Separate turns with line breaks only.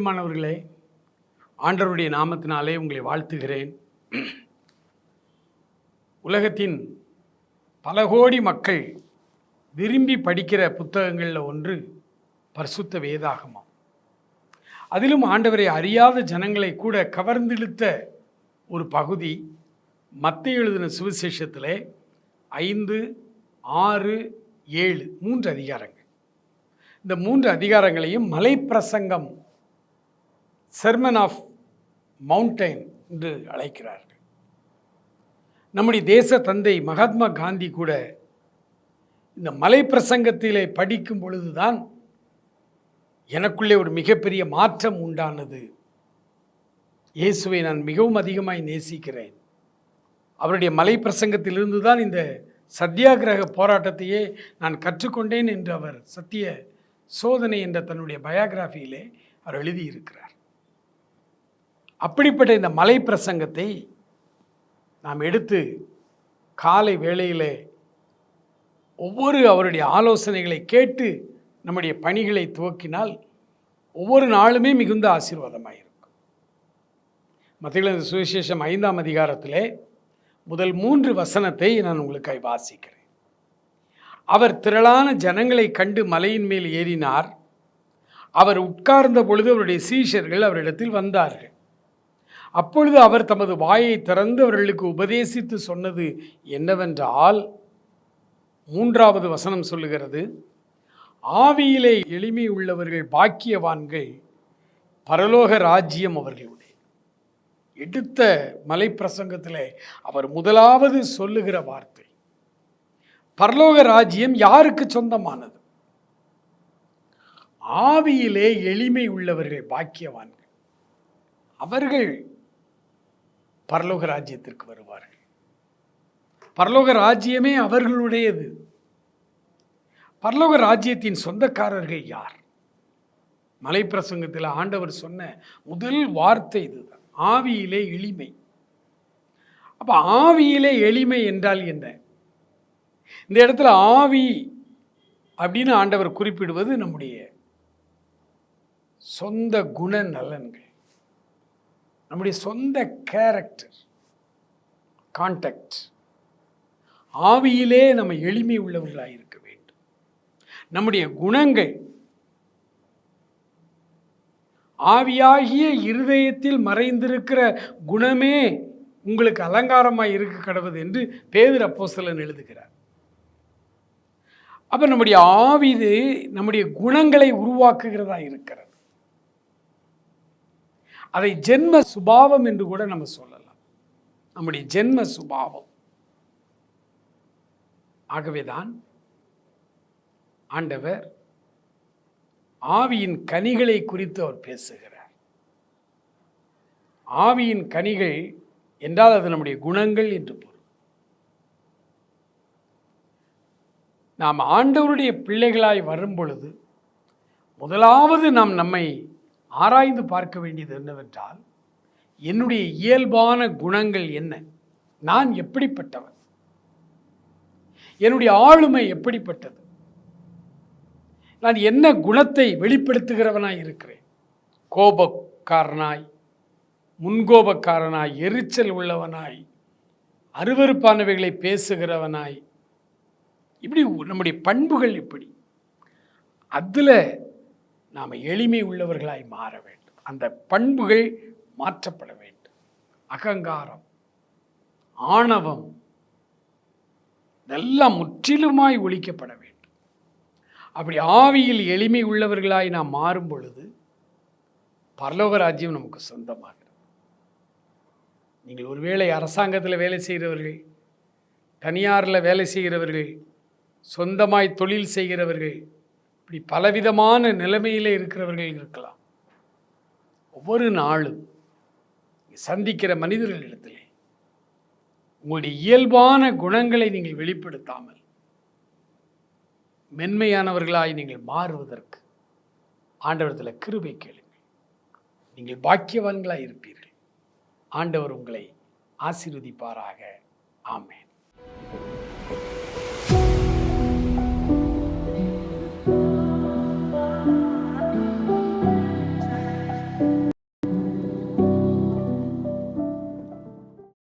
பிரியமானவர்களே ஆண்டவருடைய நாமத்தினாலே உங்களை வாழ்த்துகிறேன். உலகத்தின் பல கோடி மக்கள் விரும்பி படிக்கிற புத்தகங்களில் ஒன்று பரிசுத்த வேதாகமம். அதிலும் ஆண்டவரை அறியாத ஜனங்களை கூட கவர்ந்திழுத்த ஒரு பகுதி மத்திய எழுதின சுவிசேஷத்தில் ஐந்து ஆறு ஏழு மூன்று அதிகாரங்கள். இந்த மூன்று அதிகாரங்களையும் மலைப்பிரசங்கம் செர்மன் ஆஃப் மவுண்டைன் என்று அழைக்கிறார்கள். நம்முடைய தேச தந்தை மகாத்மா காந்தி கூட இந்த மலை பிரசங்கத்திலே படிக்கும் பொழுதுதான் எனக்குள்ளே ஒரு மிகப்பெரிய மாற்றம் உண்டானது. இயேசுவை நான் மிகவும் அதிகமாய் நேசிக்கிறேன். அவருடைய மலை பிரசங்கத்திலிருந்து தான் இந்த சத்தியாகிரக போராட்டத்தையே நான் கற்றுக்கொண்டேன் என்று அவர் சத்திய சோதனை என்ற தன்னுடைய பயோகிராஃபியிலே அவர் எழுதியிருக்கிறார். அப்படிப்பட்ட இந்த மலை பிரசங்கத்தை நாம் எடுத்து காலை வேளையிலே ஒவ்வொரு அவருடைய ஆலோசனைகளை கேட்டு நம்முடைய பணிகளை துவக்கினால் ஒவ்வொரு நாளுமே மிகுந்த ஆசீர்வாதமாக இருக்கும் மத்திய சுவிசேஷம் ஐந்தாம் அதிகாரத்தில் முதல் மூன்று வசனத்தை நான் உங்களுக்கு வாசிக்கிறேன். அவர் திரளான ஜனங்களை கண்டு மலையின் மேல் ஏறினார். அவர் உட்கார்ந்த பொழுது அவருடைய சீஷர்கள் அவரிடத்தில் வந்தார்கள். அப்பொழுது அவர் தமது வாயை திறந்து அவர்களுக்கு உபதேசித்து சொன்னது என்னவென்றால் மூன்றாவது வசனம் சொல்லுகிறது ஆவியிலே எளிமை உள்ளவர்கள் பாக்கியவான்கள் பரலோக ராஜ்யம் அவர்களுடைய. எடுத்த மலைப்பிரசங்கத்தில் அவர் முதலாவது சொல்லுகிற வார்த்தை பரலோக ராஜ்யம் யாருக்கு சொந்தமானது? ஆவியிலே எளிமை உள்ளவர்கள் பாக்கியவான்கள். அவர்கள் பரலோக ராஜ்யத்திற்கு வருவார்கள். பரலோக ராஜ்யமே அவர்களுடையது. பரலோக ராஜ்யத்தின் சொந்தக்காரர்கள் யார்? மலை பிரசங்கத்தில் ஆண்டவர் சொன்ன முதல் வார்த்தை இதுதான். ஆவியிலே எளிமை. அப்போ ஆவியிலே எளிமை என்றால் என்ன? இந்த இடத்துல ஆவி அப்படின்னு ஆண்டவர் குறிப்பிடுவது நம்முடைய சொந்த குண நலன்கள் நம்முடைய சொந்த கேரக்டர் கான்டாக்ட் ஆவியிலே நம்ம எளிமை உள்ளவர்களாக இருக்க வேண்டும். நம்முடைய குணங்கள். ஆவியாகிய இருதயத்தில் மறைந்திருக்கிற குணமே உங்களுக்கு அலங்காரமாக இருக்க கடவுது என்று பேதர் அப்போஸ்தலன் எழுதுகிறார். அப்போ நம்முடைய ஆவிது நம்முடைய குணங்களை உருவாக்குகிறதா இருக்கிறது. அதை ஜென்ம சுபாவம் என்று கூட நம்ம சொல்லலாம். நம்முடைய ஜென்ம சுபாவம். ஆகவேதான் ஆண்டவர் ஆவியின் கனிகளை குறித்து அவர் பேசுகிறார். ஆவியின் கனிகள் என்றால் அது நம்முடைய குணங்கள் என்று பொருள். நாம் ஆண்டவருடைய பிள்ளைகளாய் வரும் பொழுது முதலாவது நாம் நம்மை ஆராய்ந்து பார்க்க வேண்டியது என்னவென்றால் என்னுடைய இயல்பான குணங்கள் என்ன? நான் எப்படிப்பட்டவன்? என்னுடைய ஆளுமை எப்படிப்பட்டது? நான் என்ன குணத்தை வெளிப்படுத்துகிறவனாய் இருக்கிறேன்? கோபக்காரனாய் முன்கோபக்காரனாய் எரிச்சல் உள்ளவனாய் அருவறுப்பானவைகளை பேசுகிறவனாய். இப்படி நம்முடைய பண்புகள் இப்படி அதில் நாம் எளிமை உள்ளவர்களாய் மாற வேண்டும். அந்த பண்புகள் மாற்றப்பட வேண்டும். அகங்காரம் ஆணவம் இதெல்லாம் முற்றிலுமாய் ஒழிக்கப்பட வேண்டும். அப்படி ஆவியில் எளிமை உள்ளவர்களாய் நாம் மாறும் பொழுது பரலோக ராஜ்யம் நமக்கு சொந்தமாகிறது. நீங்கள் ஒருவேளை அரசாங்கத்தில் வேலை செய்கிறவர்கள் தனியாரில் வேலை செய்கிறவர்கள் சொந்தமாய் தொழில் செய்கிறவர்கள் இப்படி பலவிதமான நிலைமையில் இருக்கிறவர்கள் இருக்கலாம். ஒவ்வொரு நாளும் சந்திக்கிற மனிதர்களிடத்திலே உங்களுடைய இயல்பான குணங்களை நீங்கள் வெளிப்படுத்தாமல் மென்மையானவர்களாய் நீங்கள் மாறுவதற்கு ஆண்டவரத்தில் கிருபை கேளுங்கள். நீங்கள் பாக்கியவான்களாக இருப்பீர்கள். ஆண்டவர் உங்களை ஆசீர்வதிப்பாராக. ஆமேன்.